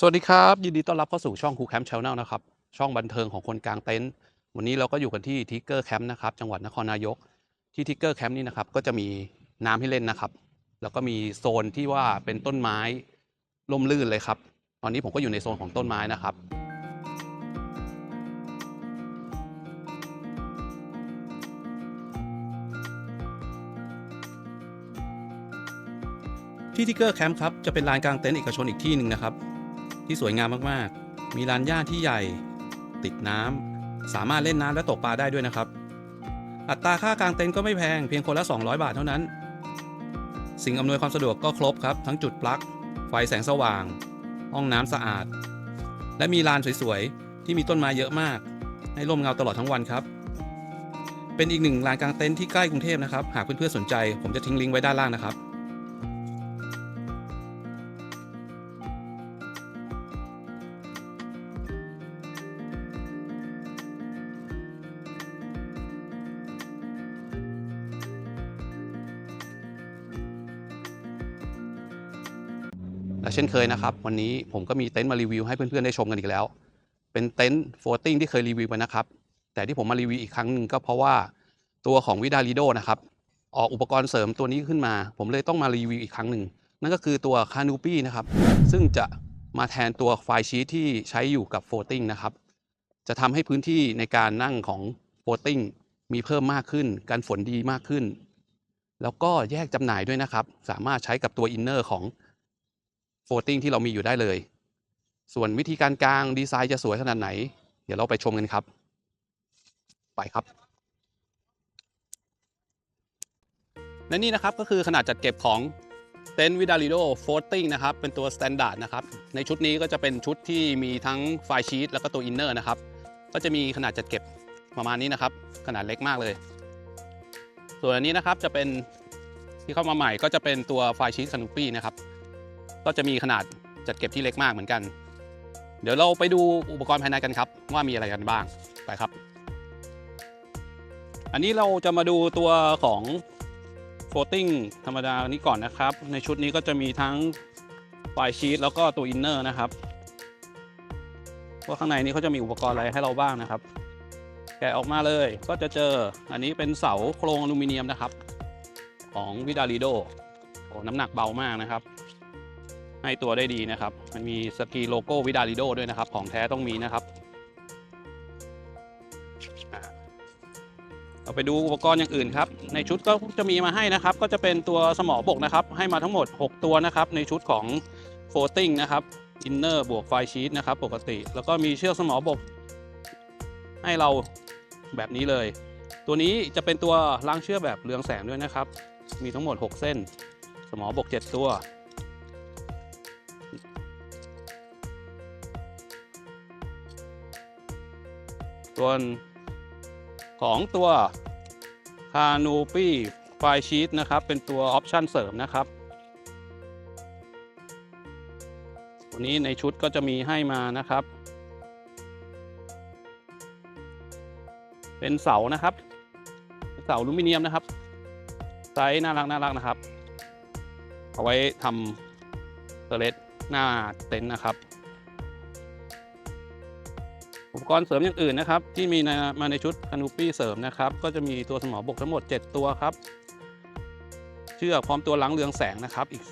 สวัสดีครับ ยินดีต้อนรับเข้าสู่ช่องคูแคมป์ช n แนลนะครับ ช่องบันเทิงของคนกลางเต็นท์วันนี้เราก็อยู่กันที่ทิกเกอร์แคมป์นะครับจังหวัดนครนายกที่ทิกเกอร์แคมป์นี่นะครับก็จะมีน้ำให้เล่นนะครับ แล้วก็มีโซนที่ว่าเป็นต้นไม้ร่มรื่นเลยครับ ตอนนี้ผมก็อยู่ในโซนของต้นไม้นะครับที่ทิกเกอร์แคมป์ครับจะเป็นลานกลางเต็นท์เอกชนอีกที่หนึ่งนะครับ ที่สวยงามมากๆ มีลานหญ้าที่ใหญ่ ติดน้ำสามารถเล่นน้ำและตกปลาได้ด้วยนะครับ อัตราค่ากางเต็นท์ก็ไม่แพงเพียงคนละ 200 บาทเท่านั้น สิ่งอำนวยความสะดวกก็ครบครับ ทั้งจุดปลั๊ก ไฟแสงสว่าง ห้องน้ำสะอาด และมีลานสวยๆ ที่มีต้นไม้เยอะมาก ให้ร่มเงาตลอดทั้งวันครับ เป็นอีกหนึ่งลานกลางเต็นท์ที่ใกล้กรุงเทพนะครับ หากเพื่อนๆสนใจ ผมจะทิ้งลิงก์ไว้ด้านล่างนะครับ และเช่นเคยนะครับ วันนี้ผมก็มีเต็นท์มารีวิวให้เพื่อนๆได้ชมกันอีกแล้ว เป็นเต็นท์โฟลติ้งที่เคยรีวิวไปนะครับ แต่ที่ผมมารีวิวอีกครั้งหนึ่งก็เพราะว่าตัวของวิดาลิโดนะครับออกอุปกรณ์เสริมตัวนี้ขึ้นมา ผมเลยต้องมารีวิวอีกครั้งหนึ่งนั่นก็คือตัวคานูปี้นะครับ ซึ่งจะมาแทนตัวไฟชีทที่ใช้อยู่กับโฟลติ้งนะครับ จะทำให้พื้นที่ในการนั่งของโฟลติ้งมีเพิ่มมากขึ้นการฝนดีมากขึ้น แล้วก็แยกจำหน่ายด้วยนะครับ สามารถใช้กับตัวอินเนอร์ของ โฟลติ้งที่เรามีอยู่ได้เลย ส่วนวิธีการกางดีไซน์จะสวยขนาดไหน เดี๋ยวเราไปชมกันครับ ไปครับและนี่นะครับก็คือขนาดจัดเก็บของเต็นท์วิดาลิโดโฟลติ้งนะครับเป็นตัวสแตนดาร์ดนะครับในชุดนี้ก็จะเป็นชุดที่มีทั้งไฟชีตแล้วก็ตัวอินเนอร์นะครับก็จะมีขนาดจัดเก็บประมาณนี้นะครับ ขนาดเล็กมากเลย ส่วนอันนี้นะครับจะเป็นที่เข้ามาใหม่ก็จะเป็นตัวไฟชีตคานูปี้นะครับ ก็จะมีขนาดจัดเก็บที่เล็กมากเหมือนกัน เดี๋ยวเราไปดูอุปกรณ์ภายในกันครับ ว่ามีอะไรกันบ้างไปครับ อันนี้เราจะมาดูตัวของโฟลติ้งธรรมดานี้ก่อนนะครับ ในชุดนี้ก็จะมีทั้งไฟล์ชีตแล้วก็ตัวอินเนอร์นะครับว่าข้างในนี้เขาจะมีอุปกรณ์อะไรให้เราบ้างนะครับ แกะออกมาเลยก็จะเจออันนี้เป็นเสาโครงอลูมิเนียมนะครับ ของวิดาลิโดโอ้น้ำหนักเบามากนะครับ ให้ตัวได้ดีนะครับ มันมีสกีโลโก้วิดาลิโดด้วยนะครับ ของแท้ต้องมีนะครับเราไปดูอุปกรณ์อย่างอื่นครับ ในชุดก็จะมีมาให้นะครับ ก็จะเป็นตัวสมอบกนะครับ ให้มาทั้งหมด 6 ตัวนะครับ ในชุดของโฟลติ้งนะครับอินเนอร์บวกไฟชีตนะครับ ปกติ แล้วก็มีเชือกสมอบก ให้เราแบบนี้เลย ตัวนี้จะเป็นตัวล้างเชือกแบบเรืองแสงด้วยนะครับ มีทั้งหมด 6 เส้น สมอบก 7 ตัว ส่วนของตัว Canopy f i Sheet นะครับ เป็นตัวออปชันเสริมนะครับตัวนี้ในชุดก็จะมีให้มานะครับ เป็นเสานะครับเป็นเสาอลูมิเนียมนะครับ ไซส์น่ารักน่ารักนะครับ เอาไว้ทำเตเลสหน้าเต็นท์นะครับ ปกรณ์เสริมอย่างอื่นนะครับ ที่มีมาในชุดคานูปี้เสริมนะครับ ก็จะมีตัวสมอบกทั้งหมด 7 ตัวครับ เชือกพร้อมตัวล้างเรืองแสงนะครับอีก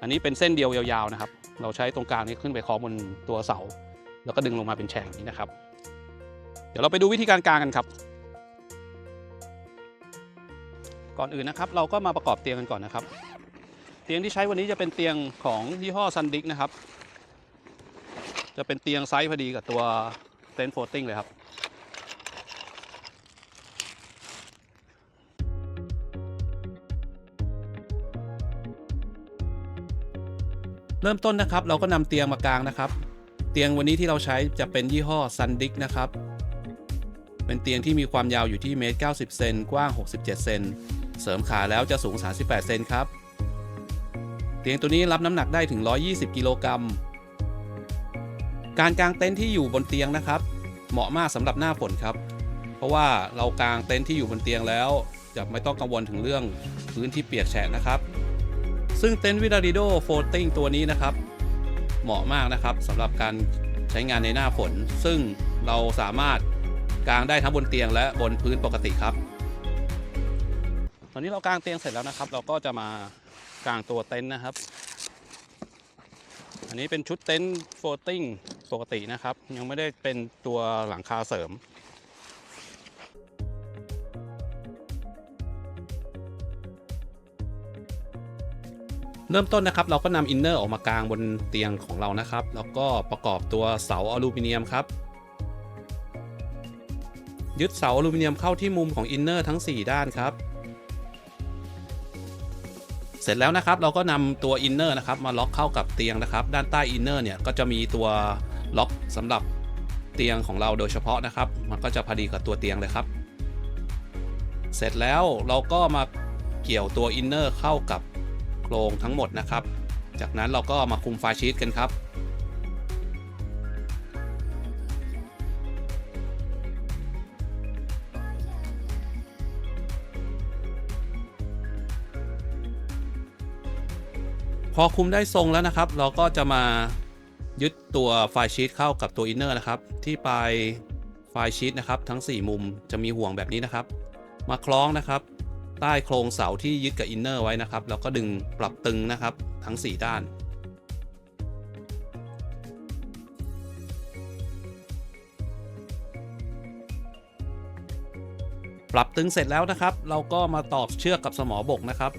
อันนี้เป็นเส้นเดียวยาวๆนะครับ เราใช้ตรงกลางนี้ขึ้นไปคล้องบนตัวเสา แล้วก็ดึงลงมาเป็นแฉกนี้นะครับ เดี๋ยวเราไปดูวิธีการกางกันครับ ก่อนอื่นนะครับ เราก็มาประกอบเตียงกันก่อนนะครับ เตียงที่ใช้วันนี้จะเป็นเตียงของยี่ห้อซันดิกนะครับ จะเป็นเตียงไซส์พอดีกับตัวเต็นท์โฟลติ้งเลยครับเริ่มต้นนะครับเราก็นำเตียงมากางนะครับ เตียงวันนี้ที่เราใช้จะเป็นยี่ห้อ Sundic นะครับ เป็นเตียงที่มีความยาวอยู่ที่เมตร90 เซนกว้าง 67 เซนเสริมขาแล้วจะสูง 38 เซนครับ เตียงตัวนี้รับน้ำหนักได้ถึง 120 กิโลกรัม การกางเต็นท์ที่อยู่บนเตียงนะครับ เหมาะมากสำหรับหน้าฝนครับ เพราะว่าเรากางเต็นท์ที่อยู่บนเตียงแล้ว จะไม่ต้องกังวลถึงเรื่องพื้นที่เปียกแฉะนะครับ ซึ่งเต็นท์วิดาริโดโฟลติ้งตัวนี้นะครับ เหมาะมากนะครับสำหรับการใช้งานในหน้าฝน ซึ่งเราสามารถกางได้ทั้งบนเตียงและบนพื้นปกติครับ ตอนนี้เรากางเตียงเสร็จแล้วนะครับ เราก็จะมากางตัวเต็นท์นะครับ อันนี้เป็นชุดเต็นท์โฟลติ้ง ปกตินะครับ ยังไม่ได้เป็นตัวหลังคาเสริมเริ่มต้นนะครับเราก็นำอินเนอร์ออกมากลางบนเตียงของเรานะครับ แล้วก็ประกอบตัวเสาอลูมิเนียมครับ ยึดเสาอลูมิเนียมเข้าที่มุมของอินเนอร์ทั้ง 4 ด้านครับ เสร็จแล้วนะครับเราก็นำตัวอินเนอร์นะครับมาล็อกเข้ากับเตียงนะครับ ด้านใต้อินเนอร์เนี่ยก็จะมีตัว ล็อกสำหรับเตียงของเราโดยเฉพาะนะครับ มันก็จะพอดีกับตัวเตียงเลยครับ เสร็จแล้วเราก็มาเกี่ยวตัวอินเนอร์เข้ากับโครงทั้งหมดนะครับ จากนั้นเราก็มาคุมไฟล์ชีตกันครับพอคุมได้ทรงแล้วนะครับ เราก็จะมา ยึดตัวไฟล์ชีตเข้ากับตัวอินเนอร์นะครับ ที่ปลายไฟล์ชีตนะครับ ทั้ง 4 มุมจะมีห่วงแบบนี้นะครับ มาคล้องนะครับ ใต้โครงเสาที่ยึดกับอินเนอร์ไว้นะครับ แล้วก็ดึงปรับตึงนะครับ ทั้ง 4 ด้าน ปรับตึงเสร็จแล้วนะครับ เราก็มาตอกเชือกกับสมอบกนะครับ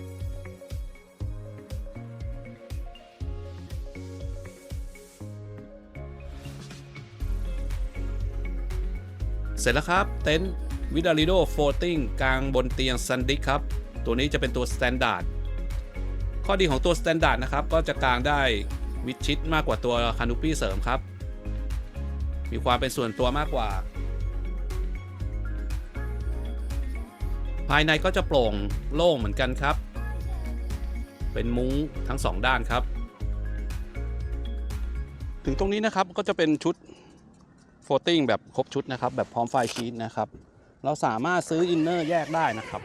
เสร็จแล้วครับ เต็นท์วิดาริโดโฟลติงกลางบนเตียงซันดิกครับ ตัวนี้จะเป็นตัวสแตนดาร์ดข้อดีของตัวสแตนดาร์ดนะครับ ก็จะกลางได้มิดชิดมากกว่าตัวคานูปี้เสริมครับ มีความเป็นส่วนตัวมากกว่า ภายในก็จะโปร่งโล่งเหมือนกันครับ เป็นมุ้งทั้งสองด้านครับ ถึงตรงนี้นะครับก็จะเป็นชุด โฟลติ้งแบบครบชุดนะครับ แบบพร้อมไฟชีตนะครับ เราสามารถซื้ออินเนอร์แยกได้นะครับ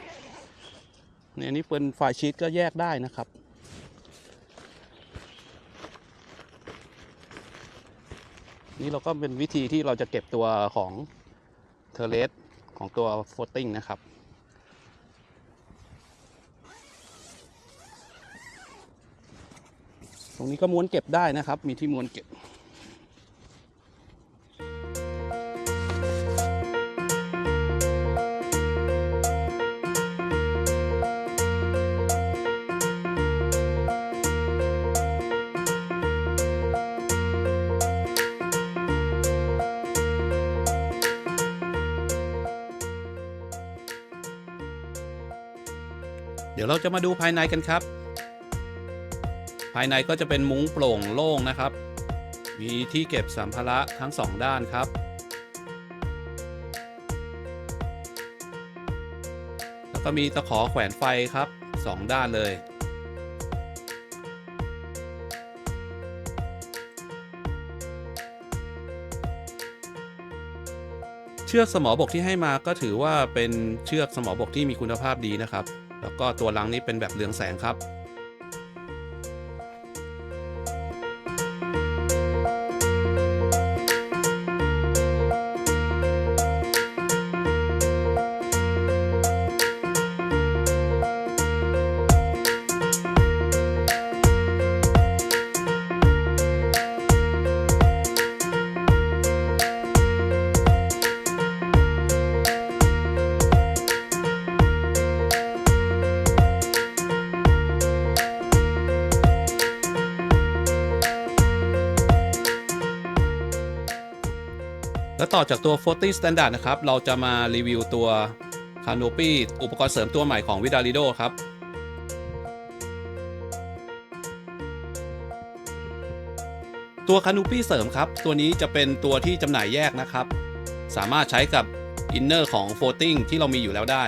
เนี่ยนี้เป็นไฟชีตก็แยกได้นะครับนี่เราก็เป็นวิธีที่เราจะเก็บตัวของเทอร์เลสของตัวโฟลติ้งนะครับ ตรงนี้ก็ม้วนเก็บได้นะครับ มีที่ม้วนเก็บ ดี๋ยวเราจะมาดูภายในกันครับ ภายในก็จะเป็นมุ้งโปร่งโล่งนะครับ มีที่เก็บสัมภาระทั้งสองด้านครับ แล้วก็มีตะขอแขวนไฟครับสองด้านเลย เชือกสมอบกที่ให้มาก็ถือว่าเป็นเชือกสมอบกที่มีคุณภาพดีนะครับ แล้วก็ตัวลังนี้เป็นแบบเรืองแสงครับ แล้วต่อจากตัว 40 Standard นะครับ เราจะมารีวิวตัว Canopy อุปกรณ์เสริมตัวใหม่ของ Vidalido ครับ ตัว Canopy เสริมครับ ตัวนี้จะเป็นตัวที่จำหน่ายแยกนะครับ สามารถใช้กับอินเนอร์ของ Floating ที่เรามีอยู่แล้วได้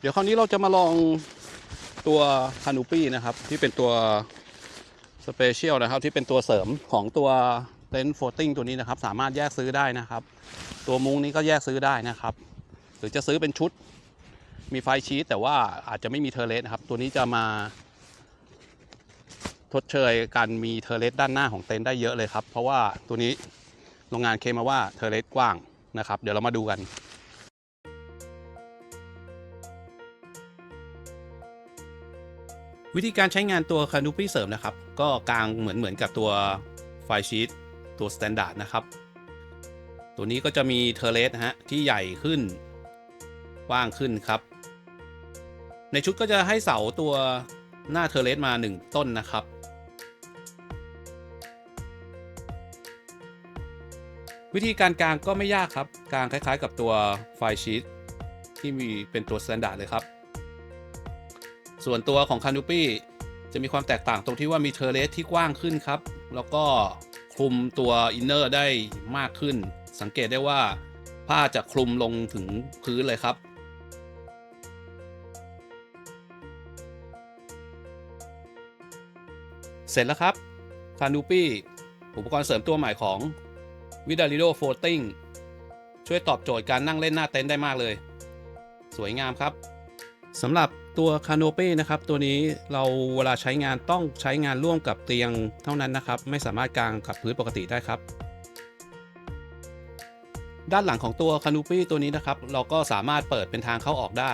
เดี๋ยวคราวนี้เราจะมาลอง ตัวคานูปี้นะครับที่เป็นตัวสเปเชียลนะครับที่เป็นตัวเสริมของตัวเต็นท์โฟลติ้งตัวนี้นะครับ สามารถแยกซื้อได้นะครับ ตัวมุ้งนี้ก็แยกซื้อได้นะครับ หรือจะซื้อเป็นชุดมีไฟชีตแต่ว่าอาจจะไม่มีเทอร์เลสนะครับ ตัวนี้จะมาทดเชยการมีเทอร์เลสด้านหน้าของเต็นท์ได้เยอะเลยครับ เพราะว่าตัวนี้โรงงานเคมมาว่าเทอร์เลสกว้างนะครับ เดี๋ยวเรามาดูกัน วิธีการใช้งานตัวคานูปี้เสริมนะครับ ก็กางเหมือนเหมือนกับตัวไฟชีตตัวสแตนดาร์ดนะครับ ตัวนี้ก็จะมีเทเลสฮะที่ใหญ่ขึ้นกว้างขึ้นครับ ในชุดก็จะให้เสาตัวหน้าเทเลสมา 1 ต้นนะครับ วิธีการกางก็ไม่ยากครับกางคล้ายๆกับตัวไฟชีตที่มีเป็นตัวสแตนดาร์ดเลยครับ ส่วนตัวของคานูปี้จะมีความแตกต่างตรงที่ว่ามีเทอร์เลสที่กว้างขึ้นครับ แล้วก็คลุมตัวอินเนอร์ได้มากขึ้น สังเกตได้ว่าผ้าจะคลุมลงถึงพื้นเลยครับ เสร็จแล้วครับคานูปี้อุปกรณ์เสริมตัวใหม่ของ v i d a l i d o Floating ช่วยตอบโจทย์การนั่งเล่นหน้าเต็นท์ได้มากเลย สวยงามครับสำหรับ ตัวคาโนเป้นะครับตัวนี้เราเวลาใช้งานต้องใช้งานร่วมกับเตียงเท่านั้นนะครับ ไม่สามารถกางกับพื้นปกติได้ครับ ด้านหลังของตัวคานูปี้ตัวนี้นะครับ เราก็สามารถเปิดเป็นทางเข้าออกได้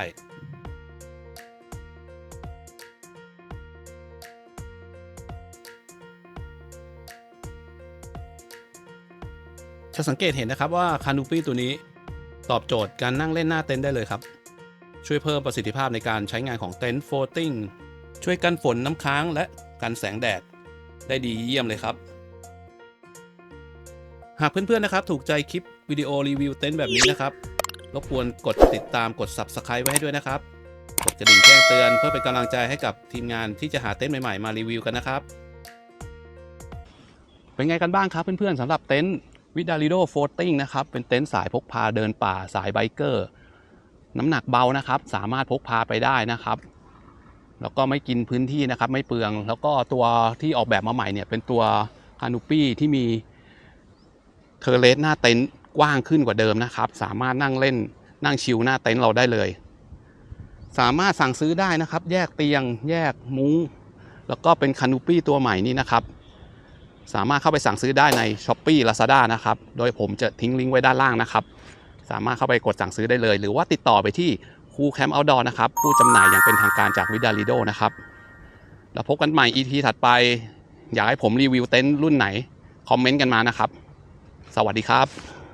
จะสังเกตเห็นนะครับว่าคานูปี้ตัวนี้ตอบโจทย์การนั่งเล่นหน้าเต็นท์ได้เลยครับ ช่วยเพิ่มประสิทธิภาพในการใช้งานของเต็นท์โฟลติ้งช่วยกันฝนน้ำค้างและกันแสงแดด ได้ดีเยี่ยมเลยครับ หากเพื่อนๆนะครับ ถูกใจคลิปวิดีโอรีวิวเต็นท์แบบนี้นะครับรบกวนกดติดตามกด Subscribe ไว้ให้ด้วยนะครับ กดกระดิ่งแจ้งเตือนเพื่อเป็นกำลังใจให้กับทีมงานที่จะหาเต็นท์ใหม่ๆมารีวิวกันนะครับ เป็นไงกันบ้างครับเพื่อนๆสำหรับเต็นท์วิดาลิโดโฟลติ้งนะครับ เป็นเต็นท์สายพกพาเดินป่าสายไบเกอร์ น้ำหนักเบานะครับ สามารถพกพาไปได้นะครับ แล้วก็ไม่กินพื้นที่นะครับ ไม่เปลือง แล้วก็ตัวที่ออกแบบมาใหม่เนี่ย เป็นตัวคานูปี้ที่มีเทอร์เลสหน้าเต็นท์กว้างขึ้นกว่าเดิมนะครับ สามารถนั่งเล่นนั่งชิลหน้าเต็นท์เราได้เลย สามารถสั่งซื้อได้นะครับ แยกเตียง แยกมุ้ง แล้วก็เป็นคานูปี้ตัวใหม่นี้นะครับ สามารถเข้าไปสั่งซื้อได้ใน s h อ p e e Lazada นะครับ โดยผมจะทิ้งลิงก์ไว้ด้านล่างนะครับ สามารถเข้าไปกดสั่งซื้อได้เลย หรือว่าติดต่อไปที่คูแคมป์เอาดอร์นะครับ ผู้จำหน่ายอย่างเป็นทางการจากวิดาลิโดนะครับ แล้วพบกันใหม่ EP ถัดไป อยากให้ผมรีวิวเต็นท์รุ่นไหน คอมเมนต์กันมานะครับ สวัสดีครับ